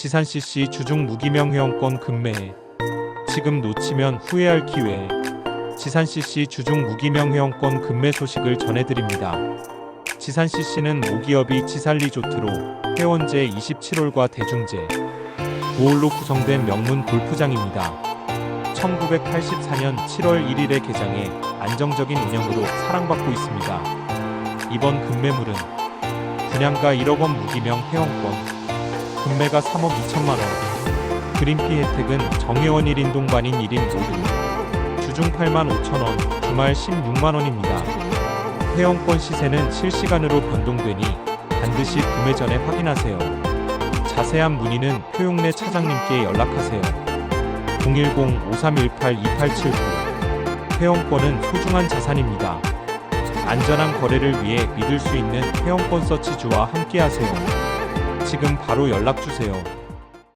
지산 CC 주중 무기명 회원권 급매에 지금 놓치면 후회할 기회. 지산 CC 주중 무기명 회원권 급매 소식을 전해드립니다. 지산 CC는 모기업이 지산 리조트로 회원제 27홀과 대중제 5홀로 구성된 명문 골프장입니다. 1984년 7월 1일에 개장해 안정적인 운영으로 사랑받고 있습니다. 이번 급매물은 분양가 1억 원 무기명 회원권, 금매가 3억 2천만 원, 그린피 혜택은 정회원 1인 동반인 1인 모두, 주중 8만 5천 원, 주말 16만 원입니다. 회원권 시세는 실시간으로 변동되니 반드시 구매 전에 확인하세요. 자세한 문의는 표용내 차장님께 연락하세요. 010-5318-2879 회원권은 소중한 자산입니다. 안전한 거래를 위해 믿을 수 있는 회원권 서치주와 함께하세요. 지금 바로 연락 주세요.